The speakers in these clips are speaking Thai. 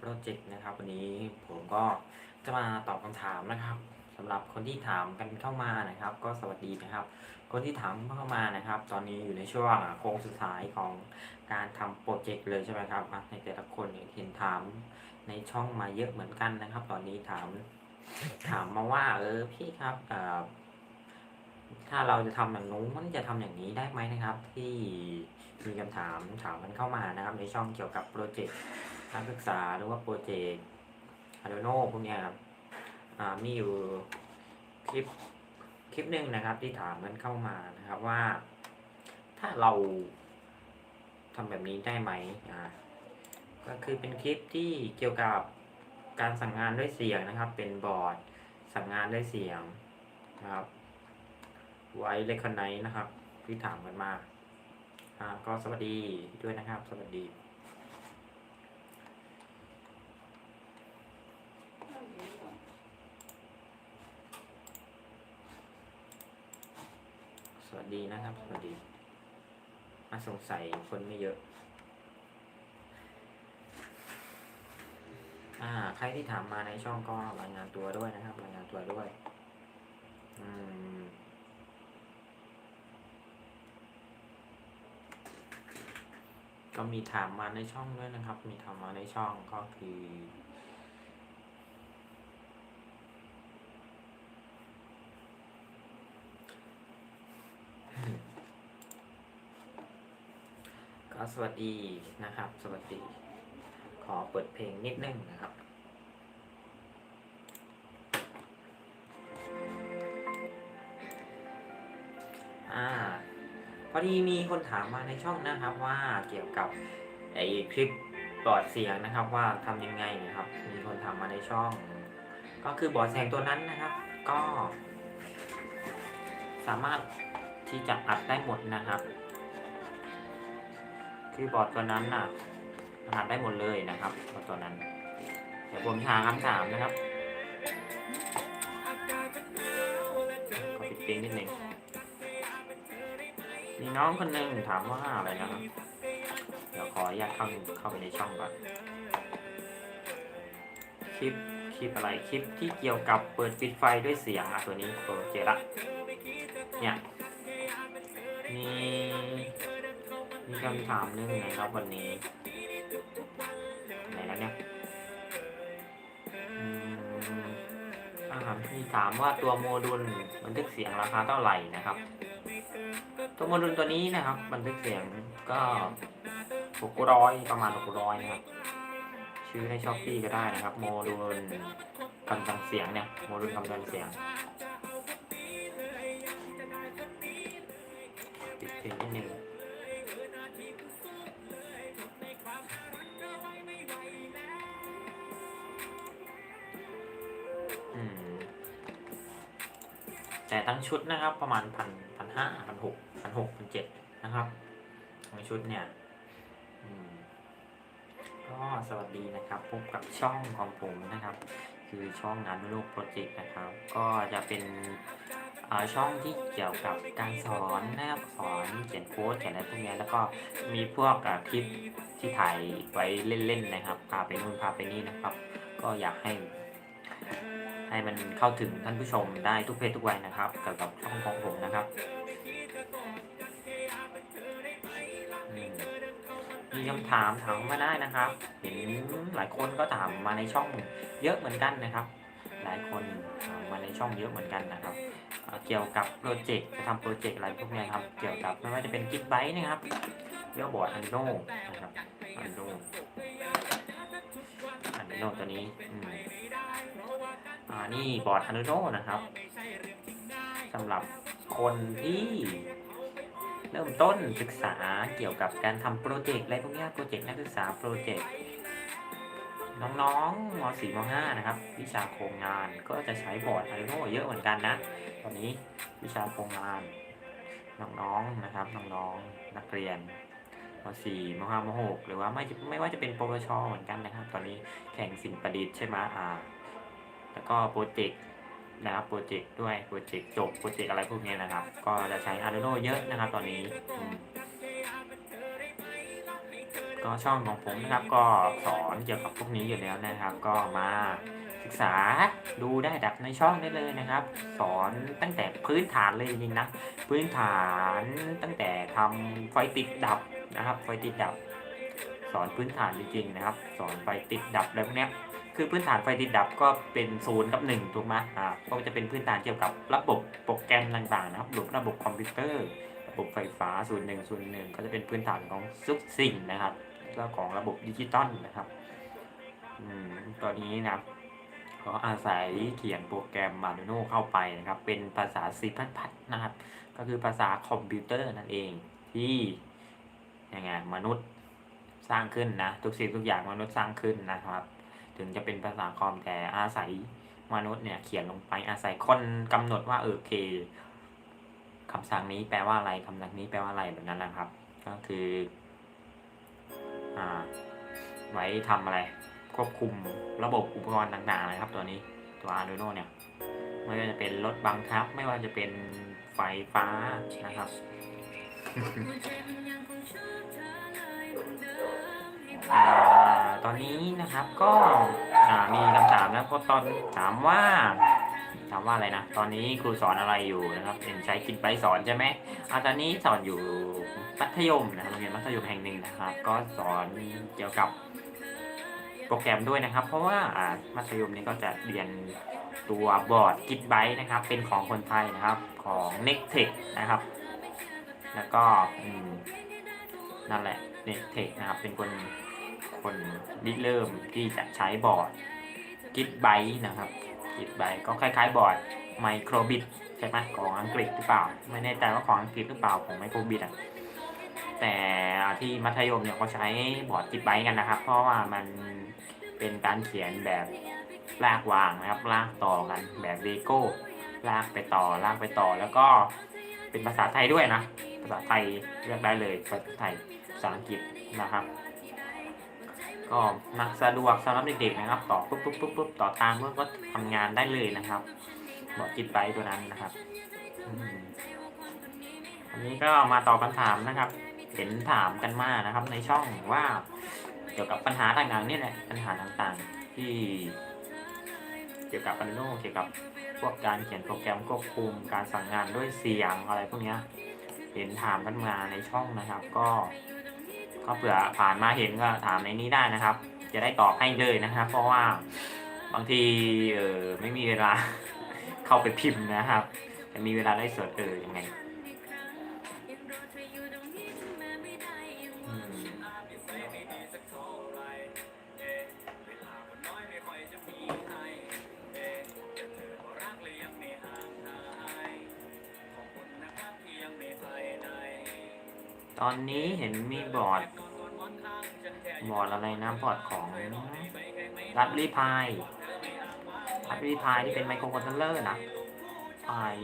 โปรเจกต์นะครับ วันนี้ผมก็จะมาตอบคำถามนะครับสำหรับคนที่ถามกันเข้ามานะครับ ก็สวัสดีนะครับ คนที่ถามเข้ามานะครับ ตอนนี้อยู่ในช่วงโค้งสุดท้ายของการทำโปรเจกต์เลยใช่ไหมครับในแต่ละคนเห็นถามในช่องมาเยอะเหมือนกันนะครับ ตอนนี้ถามถามมาว่า เออพี่ครับเอ่อถ้าเราจะทำอย่างนู้นมันจะทำอย่างนี้ได้ไหมนะครับ ที่มีคำถามถามกันเข้ามานะครับ ในช่องเกี่ยวกับโปรเจกต์ การศึกษาหรือว่าโปรเจกต์ Arduino พวกนี้ครับมีอยู่คลิปคลิปหนึ่งนะครับ ที่ถามกันเข้ามานะครับว่า ถ้าเราทำแบบนี้ได้ไหมก็คือเป็นคลิปที่เกี่ยวกับการสั่งงานด้วยเสียงนะครับ เป็นบอร์ดสั่งงานด้วยเสียงนะครับ ไว้เลคอนไนนะครับ ที่ถามกันมา ก็สวัสดีด้วยนะครับ สวัสดี ส วัสดีนะครับ สวัสดีมาสงสัยคนไม่เยอะ อ่า ใครที่ถามมาในช่องก็รายงานตัวด้วยนะครับ รายงานตัวด้วย อืมก็มีถามมาในช่องด้วยนะครับ มีถามมาในช่องก็คือ ก็ สวัสดีนะครับ สวัสดี ขอเปิดเพลงนิดนึงนะครับอ่าพอดีมีคนถามมาในช่องนะครับว่าเกี่ยวกับไอคลิปบอดเสียงนะครับว่าทำยังไงนะครับ มีคนถามมาในช่อง ก็คือบอดเสียงตัวนั้นนะครับ ก็ สามารถที่จะอัดได้หมดนะครับ คือบอร์ดตัวนั้นน่ะมันอัดได้หมดเลยนะครับบอร์ดตัวนั้น เดี๋ยวผมหาคำถามนะครับก็ปิดเพลงนิดนึงมีน้องคนหนึ่งถามว่าอะไรนะครับเดี๋ยวขออนุญาตเข้าเข้าไปในช่องก่อนคลิปคลิปอะไรคลิปที่เกี่ยวกับเปิดปิดไฟด้วยเสียงอะตัวนี้โอเคละเนี่ยมี มีคำถามหนึ่งนะครับวันนี้ไหนแล้วเนี่ยอืมอ่ามีถามว่าตัวโมดูลบันทึกเสียงราคาเท่าไหร่นะครับ ตัวโมดูลตัวนี้นะครับ บันทึกเสียงก็หกร้อยประมาณหกร้อยนะครับชื่อในช้อปปี้ก็ได้นะครับ โมดูลกำจังเสียงเนี่ยโมดูลกำจังเสียงปิดเพลงนิดนึง ชุดนะครับ ประมาณพันพันห้าพันหกพันหกพันเจ็ดนะครับทั้งชุดเนี่ยก็สวัสดีนะครับพบกับช่องของผมนะครับ คือช่องงานโลกโปรเจกต์นะครับ ก็จะเป็นช่องที่เกี่ยวกับการสอนนะครับสอนเขียนโค้ดเขียนอะไรพวกนี้แล้วก็มีพวกคลิปที่ถ่ายไว้เล่นๆนะครับพาไปนู่นพาไปนี่นะครับ ก็อยากให้ ให้มันเข้าถึงท่านผู้ชมได้ทุกเพศทุกวัยนะครับเกี่ยวกับช่องของผมนะครับมีคำถามถามมาได้นะครับ เห็นหลายคนก็ถามมาในช่องเยอะเหมือนกันนะครับ หลายคนถามมาในช่องเยอะเหมือนกันนะครับ เกี่ยวกับโปรเจกต์จะทำโปรเจกต์อะไรพวกนี้ครับ เกี่ยวกับไม่ว่าจะเป็นกิฟไบต์นะครับเรียกบอร์ดอันโนนะครับอันโนอันโนตัวนี้ อ่านี่บอร์ด Arduino นะครับสำหรับคนที่เริ่มต้นศึกษาเกี่ยวกับการทำโปรเจกต์อะไรพวกนี้โปรเจกต์นักศึกษาโปรเจกต์น้องๆม .4 ม .5 นะครับ วิชาโครงงานก็จะใช้บอร์ด Arduino เยอะเหมือนกันนะ ตอนนี้วิชาโครงงาน น้องๆนะครับน้องๆนักเรียนม .4 ม .5 ม .6 หรือว่าไม่ไม่ว่าจะเป็นปวชเหมือนกันนะครับ ตอนนี้แข่งสิ่งประดิษฐ์ใช่ไหมอ่า แล้วก็โปรเจกต์นะครับโปรเจกต์ด้วยโปรเจกต์จบโปรเจกต์อะไรพวกนี้นะครับ ก็จะใช้ Arduino เยอะนะครับ ตอนนี้ ก็ช่องของผมนะครับ ก็สอนเกี่ยวกับพวกนี้อยู่แล้วนะครับ ก็มาศึกษาดูได้ดักในช่องได้เลยนะครับ สอนตั้งแต่พื้นฐานเลยจริงๆนะพื้นฐานตั้งแต่ทำไฟติดดับนะครับ ไฟติดดับ สอนพื้นฐานจริงๆนะครับ สอนไฟติดดับอะไรพวกเนี้ย คือพื้นฐานไฟติดดับก็เป็นศูนย์กับหนึ่งถูกไหมอ่าก็จะเป็นพื้นฐานเกี่ยวกับระบบโปรแกรมต่างๆนะครับระบบระบบคอมพิวเตอร์ระบบไฟฟ้าศูนย์หนึ่งศูนย์หนึ่งก็จะเป็นพื้นฐานของทุกสิ่งนะครับแล้วของระบบดิจิตอลนะครับอืมตอนนี้นะครับก็อาศัยเขียนโปรแกรม Arduino เข้าไปนะครับ เป็นภาษา C++ นะครับ ก็คือภาษาคอมพิวเตอร์นั่นเองที่ยังไงมนุษย์สร้างขึ้นนะ ทุกสิ่งทุกอย่างมนุษย์สร้างขึ้นนะครับ ถึงจะเป็นภาษาคอมแต่อาศัยมนุษย์เนี่ยเขียนลงไปอาศัยคนกำหนดว่าเออโอเคคำสั่งนี้แปลว่าอะไรคำสั่งนี้แปลว่าอะไรแบบนั้นนะครับ ก็คืออ่าไว้ทำอะไร ควบคุมระบบอุปกรณ์ต่างๆนะครับ ตัวนี้ตัว Arduino เนี่ย ไม่ว่าจะเป็นรถบังคับ ไม่ว่าจะเป็นไฟฟ้านะครับ ตอนนี้นะครับก็มีคำถามนะเพราะตอนถามว่าถามว่าอะไรนะ ตอนนี้ครูสอนอะไรอยู่นะครับเห็นใช้คิดไปสอนใช่ไหมอาตอนนี้สอนอยู่มัธยมนะครับโรงเรียนมัธยมแห่งหนึ่งนะครับ ก็สอนเกี่ยวกับโปรแกรมด้วยนะครับ เพราะว่ามัธยมนี้ก็จะเรียนตัวบอร์ดกิดไบนะครับ เป็นของคนไทยนะครับของ n e c t e c h นะครับ แล้วก็นั่นแหละ n e c t e c h นะครับเป็นคน คนริเริ่มที่จะใช้บอร์ดกิดไบนะครับกิดไบก็คล้ายๆ บอร์ดไมโครบิตใช่ไหมของอังกฤษหรือเปล่า ไม่แน่ใจว่าของอังกฤษหรือเปล่าของไมโครบิตอะแต่ที่มัธยมเนี่ยเขาใช้บอร์ดกิดไบกันนะครับ เพราะว่ามันเป็นการเขียนแบบลากวางนะครับ ลากต่อกันแบบเลโก้ลากไปต่อลากไปต่อแล้วก็เป็นภาษาไทยด้วยนะ ภาษาไทยเลือกได้เลยภาษาไทยภาษาอังกฤษนะครับ ก็มักสะดวกสำหรับเด็กๆนะครับ ต่อปุ๊บปุ๊บปุ๊บปุ๊บต่อทางเมื่อก็ทำงานได้เลยนะครับบอกจิตไปตัวนั้นนะครับอันนี้ก็มาตอบคำถามนะครับ เห็นถามกันมานะครับ ในช่องว่าเกี่ยวกับปัญหาต่างๆนี่แหละปัญหาต่างๆ ที่ เกี่ยวกับ Arduino เกี่ยวกับพวกการเขียนโปรแกรมควบคุมการสั่งงานด้วยเสียงอะไรพวกนี้เห็นถามกันมาในช่องนะครับ ก็ ก็เผื่อผ่านมาเห็นก็ถามในนี้ได้นะครับ จะได้ตอบให้เลยนะครับ เพราะว่าบางทีเออไม่มีเวลาเข้าไปพิมพ์นะครับ จะมีเวลาได้สดเออยังไง อนนี้เห็นมีบอร์ด บอร์ดอะไรนะบอร์ดของรั p รีพายรั p รีพายที่เป็นไมโครคอนโทรลเลอร์นะพาย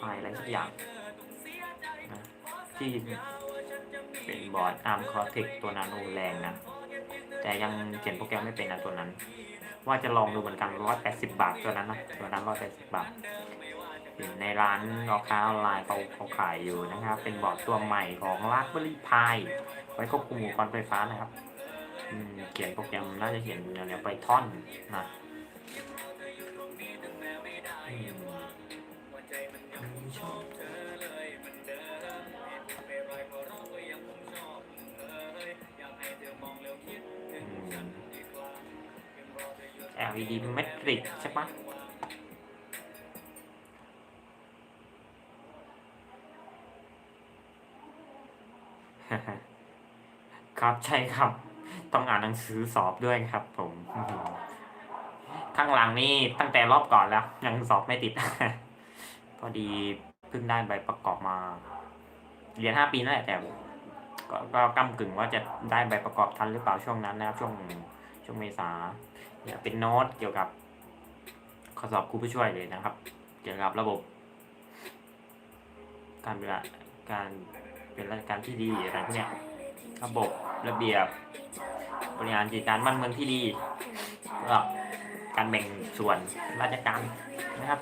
พายอะไรสักอย่างนะที่เป็นบอร์ด ARM Cortex ตัวนาโนแรงนะ แต่ยังเขียนโปรแกรมไม่เป็นนะตัวนั้น ว่าจะลองดูเหมือนกัน 180 บาทตัวนั้นนะตัวนั้น 180 บาท ในร้านรอค้าออนไลน์เขาเขาขายอยู่นะครับ เป็นบอร์ดตัวใหม่ของ Raspberry Pi ไว้ควบคุมอุปกรณ์ไฟฟ้านะครับเขียนโปรแกรมน่าจะเขียนอยู่แนวไปท่อนนะอืมชอบอืม LED เมตริกใช่ปะ ใช่ครับ ต้องอ่านหนังสือสอบด้วยครับ ผมข้างหลังนี่ตั้งแต่รอบก่อนแล้ว ยังสอบไม่ติด พอดีเพิ่งได้ใบประกอบมา เรียนห้าปีนั่นแหละแต่ก็ก็กำกึ่งว่าจะได้ใบประกอบทันหรือเปล่าช่วงนั้นนะครับ ช่วงช่วงเมษาเนี่ยเป็นโน้ตเกี่ยวกับข้อสอบครูผู้ช่วยเลยนะครับ เกี่ยวกับระบบ การเวลาการเป็นราชการที่ดีอะไรพวกเนี้ยระบบ ระเบียบบริหารจัดการบ้านเมืองที่ดีแล้วก็การแบ่งส่วนราชการนะครับ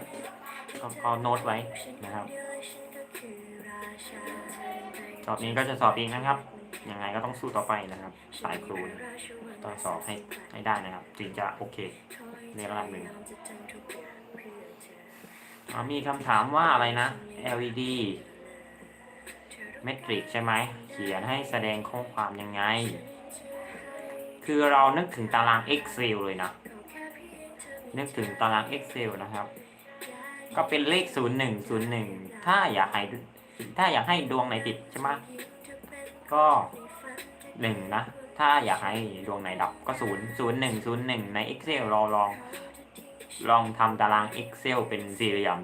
ก็โน้ตไว้นะครับ สอบนี้ก็จะสอบเองนะครับยังไงก็ต้องสู้ต่อไปนะครับ สายครูต้องสอบให้ให้ได้นะครับถึงจะโอเค ในระดับหนึ่งอ่ามีคำถามว่าอะไรนะ LED เมตริกใช่ไหมเขียนให้แสดงข้อความยังไง คือเรานึกถึงตาราง Excel เลยนะ นึกถึงตาราง Excel นะครับ ก็เป็นเลข 01 01 ถ้าอยากให้ถ้าอยากให้ดวงไหนติดใช่ไหมก็หนึ่งนะ ถ้าอยากให้ดวงไหนดับก็ศูนย์ศูนย์หนึ่งศูนย์หนึ่งใน Excel เราลอง ลองทำตาราง Excel เป็นสี่เหลี่ยม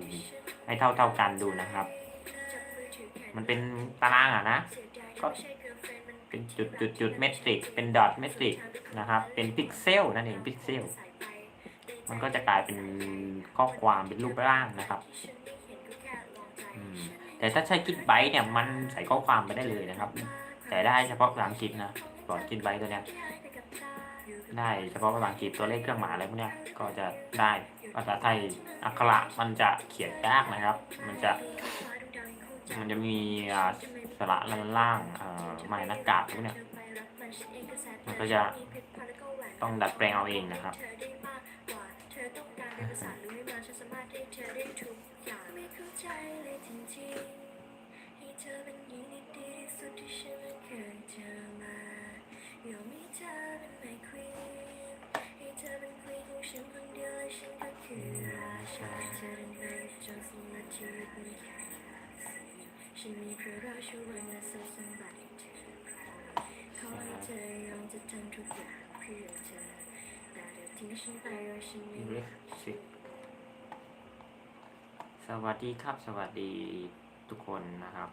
ให้เท่าเท่ากันดูนะครับ มันเป็นตารางอะนะ ก็เป็นจุดจุดจุดเมตริก เป็นดอทเมตริกนะครับ เป็นพิกเซลนั่นเองพิกเซล มันก็จะกลายเป็นข้อความเป็นรูปร่างนะครับอืมแต่ถ้าใช้กิทไบต์เนี่ยมันใส่ข้อความไปได้เลยนะครับ แต่ได้เฉพาะภาษาอังกฤษนะก่อนกิทไบต์ตัวเนี้ยได้เฉพาะภาษาอังกฤษตัวเลขเครื่องหมายอะไรพวกเนี้ยก็จะได้ภาษาไทยอักขระมันจะเขียนยากนะครับ มันจะ มันจะมีอ่าสระล่างๆเอ่อไม้หน้ากากพวกเนี้ยมันก็จะต้องดัดแปลงเอาเองนะครับฉันมีเพื่อรักช่ว ยและสสัพย์สมบัติเธอขอให้เธอยอมจะทำทุกอย่างเพื่อเธอแต่เดี๋ยวทิ้งฉันไปว่าฉันไม่เล็กสิสวัสดีครับ สวัสดีทุกคนนะครับ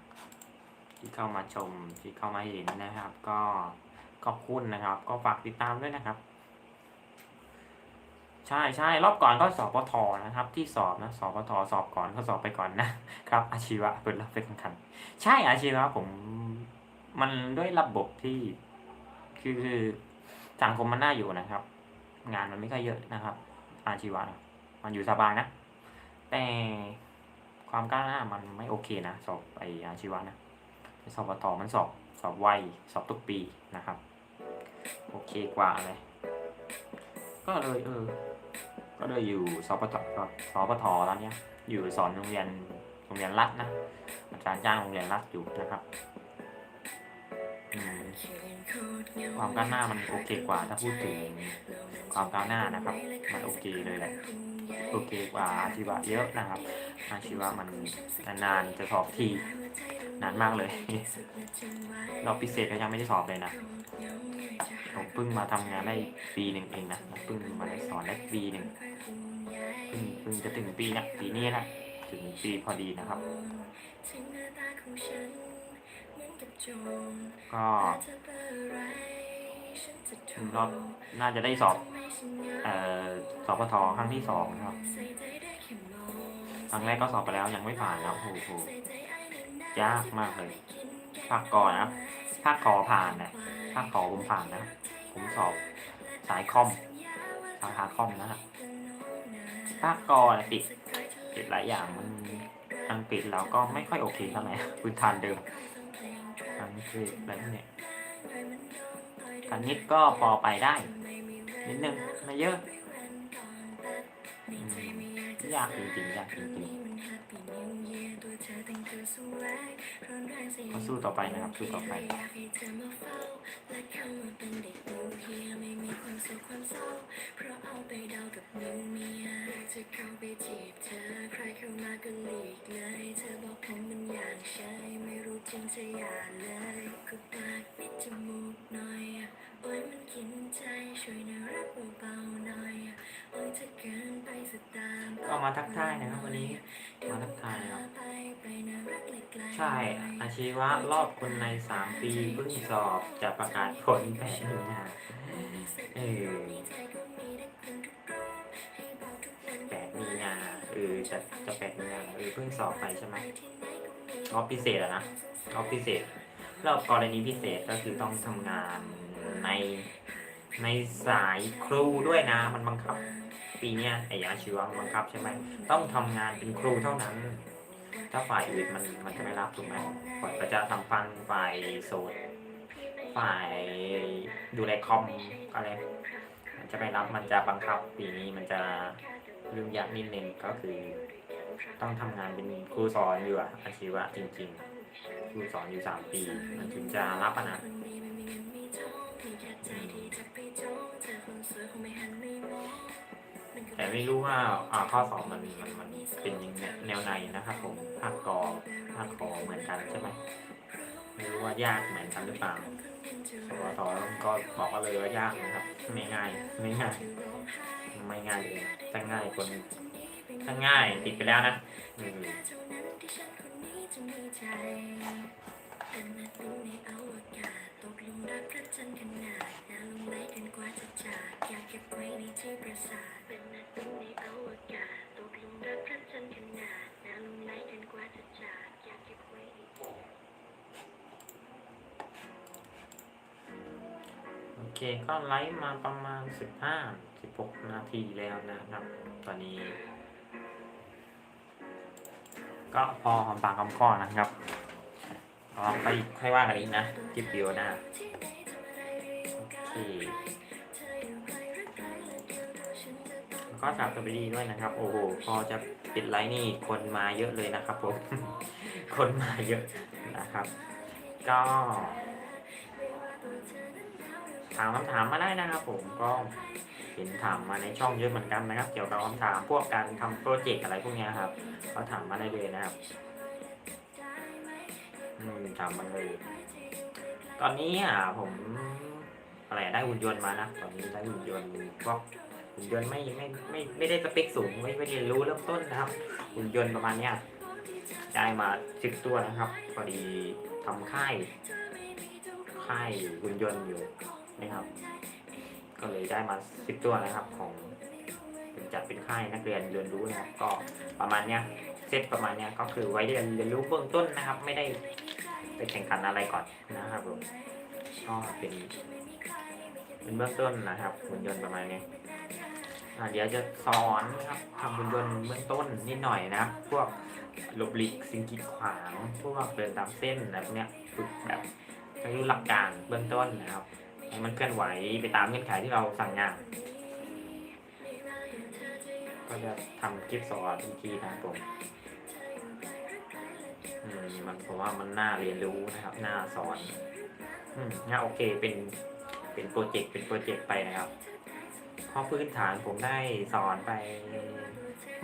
ที่เข้ามาชมที่เข้ามาเห็นนะครับ ก็ขอบคุณนะครับ ก็ฝากติดตามด้วยนะครับ ใช่ใช่รอบก่อนก็สอบปทนะครับ ที่สอบนะสอบปทสอบก่อนก็สอบไปก่อนนะครับ อาชีวะเปิดรับไปแข่งขัน ใช่อาชีวะผมมันด้วยระบบที่คือคือสังคมมันน่าอยู่นะครับ งานมันไม่ค่อยเยอะนะครับ อาชีวะนะมันอยู่สบายนะ แต่ความก้าวหน้ามันไม่โอเคนะ สอบไปอาชีวะนะสอบปตมันสอบสอบไวสอบทุกปีนะครับ โอเคกว่าเลยก็เลยเออ ก็เลยอยู่สปทสปทตอนเนี้ยอยู่สอนโรงเรียนโรงเรียนรัฐนะอาจารย์จ้างโรงเรียนรัฐอยู่นะครับความก้าวหน้ามันโอเคกว่าถ้าพูดถึงความก้าวหน้านะครับ มันโอเคเลยแหละโอเคกว่าอาชีวะเยอะนะครับอาชีวะมันนานๆจะสอบทีนานมากเลยรอบพิเศษก็ยังไม่ได้สอบเลยนะผมเพิ่งมาทำงานได้ปีหนึ่งเองนะเพิ่งมาได้สอนได้ปีหนึ่ง เพิ่งเพิ่งจะถึงปีนะปีนี้นะถึงปีพอดีนะครับ ก็รอบน่าจะได้สอบเอ่อสอบปทครั้งที่สองนะครับครั้งแรกก็สอบไปแล้วยังไม่ผ่านแล้วโอ้โหยากมากเลยภาคก่อนนะภาคกอผ่านนะภาคกอผมผ่านนะ ผมสอบสายคอมสาขาคอมนะฮะ ภาคกอนะติดปิดหลายอย่างมันอังกฤษเราก็ไม่ค่อยโอเคเท่าไหร่พื้นฐานเดิมอังกฤษอะไรพวกนี้คณิตก็พอไปได้ นิดนึงไม่เยอะ ยากจริงๆยากจริงๆก็สู้ต่อไปนะครับสู้ต่อไปจะเข้าไปจีบเธอใครเข้ามาก็หลีกเลยเธอบอกผมมันอย่างใช่ไม่รู้จริงจะอย่าเลยก็ปากนิดจมูกหน่อยโอ้ยมันกินใจช่วยน่ารักเบาๆหน่อยอะโอ้ยจะเกิน มาทักทายนะครับวันนี้มาทักทายนะครับไปไปน่ารักไกลๆใช่อาชีวะรอบคนในสามปีเพิ่งสอบจะประกาศผลแผนมีนาเออแปดมีนาเออจะจะแปดมีนาเออเพิ่งสอบไปใช่ไหมรอบพิเศษอะนะรอบพิเศษรอบกรณีพิเศษก็คือต้องทำงานในในสายครูด้วยนะมันบังคับ ปีนี้ไอ้อาชีวะมันบังคับใช่ไหมต้องทำงานเป็นครูเท่านั้น ถ้าฝ่ายอื่นมันมันจะไม่รับถูกไหมฝ่ายประชาสัมพันธ์ฝ่ายโสดฝ่ายดูแลคอมอะไรมันจะไปรับมันจะบังคับ ปีนี้มันจะยุ่งยากนิดนึงก็คือ ต้องทำงานเป็นครูสอนอยู่อะอาชีวะจริง ๆ ครูสอนอยู่สามปี มันถึงจะรับอะนะ แต่ไม่รู้ว่าอ่าข้อสอบมันมันมันเป็นยังไงแนวไหนนะครับผมภาคกอภาคขอเหมือนกันใช่ไหมไม่รู้ว่ายากเหมือนกันหรือเปล่าสวทก็บอกเลยว่ายากนะครับ ไม่ง่ายไม่ง่ายไม่ง่ายเลยถ้าง่ายคนถ้าง่ายติดไปแล้วนะอืมเป็น โอเคก็ไลฟ์มาประมาณสิบห้าสิบหกนาทีแล้วนะครับ ตอนนี้ ก็พอหอมปากหอมคอนะครับลองไปค่อยว่ากันอีกนะคลิปเดียวหน้าโอเค ก็ฝากตัวไปดีด้วยนะครับ โอ้โห พอจะปิดไลฟ์นี่คนมาเยอะเลยนะครับผม คนมาเยอะนะครับ ก็ ถามคำถามมาได้นะครับผม ก็เห็นถามมาในช่องเยอะเหมือนกันนะครับ เกี่ยวกับคำถามพวกการทำโปรเจกต์อะไรพวกนี้ครับ ก็ถามมาได้เลยนะครับอืมถามมาเลย ตอนนี้อะผมอะไรได้หุ่นยนต์มานะ ตอนนี้ได้หุ่นยนต์พวก หุ่นยนต์ไม่ไม่ไม่ไม่ได้สเปคสูงไม่ไม่ได้รู้เริ่มต้นนะครับ หุ่นยนต์ประมาณเนี้ยได้มาสิบตัวนะครับพอดีทำค่ายค่ายหุ่นยนต์อยู่นะครับ ก็เลยได้มาสิบตัวนะครับของเป็นจัดเป็นค่ายนักเรียนเรียนรู้นะครับก็ประมาณเนี้ยเซตประมาณเนี้ยก็คือไว้เรียนเรียนรู้เบื้องต้นนะครับ ไม่ได้ไปแข่งขันอะไรก่อนนะครับผมก็เป็นเป็นเบื้องต้นนะครับหุ่นยนต์ประมาณนี้ เดี๋ยวจะสอนนะครับทำหุ่นยนต์เบื้องต้นนิดหน่อยนะครับพวกหลบหลีกสิ่งกีดขวางพวกเดินตามเส้นอะไรพวกเนี้ยฝึกแบบให้รู้หลักการเบื้องต้นนะครับให้มันเคลื่อนไหวไปตามเงื่อนไขที่เราสั่งงาน ก็จะทำคลิปสอนอีกทีนะครับผมมมันผมว่ามันน่าเรียนรู้นะครับน่าสอน อืมน่าโอเคเป็นเป็นโปรเจกต์เป็นโปรเจกต์ไปนะครับ เพราะพื้นฐานผมได้สอนไป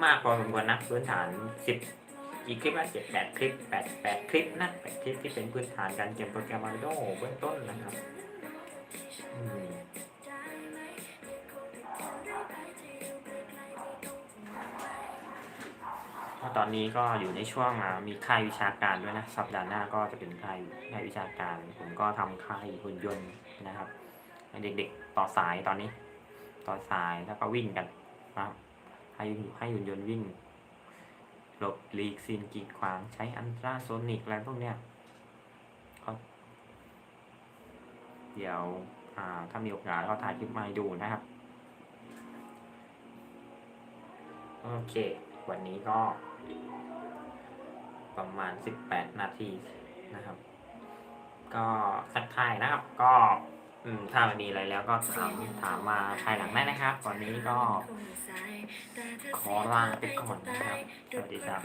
มากพอสมควรนะพื้นฐานสิบกี่คลิปละเจ็ดแปดคลิปแปดแปดคลิปนะแปดคลิปที่เป็นพื้นฐานการเขียนโปรแกรม Arduino เบื้องต้นนะครับตอนนี้ก็อยู่ในช่วงอ่ามีค่ายวิชาการด้วยนะสัปดาห์หน้าก็จะเป็นค่ายค่ายวิชาการ ผมก็ทำค่ายหุ่นยนต์นะครับเด็กๆต่อสายตอนนี้ ต่อสายแล้วก็วิ่งกันนะครับให้ให้หุ่นยนต์วิ่งหลบหลีกสิ่งกีดขวางใช้อันตราโซนิกอะไรพวกเนี้ยเดี๋ยวถ้ามีโอกาสก็ถ่ายคลิปมาให้ดูนะครับ โอเค วันนี้ก็ ประมาณ 18 นาทีนะครับ ก็สักทายนะครับก็ อืมถ้ามันมีอะไรแล้วก็ถามถามมาภายหลังได้นะครับ วันนี้ก็ขอลาไปก่อนนะครับ สวัสดีครับ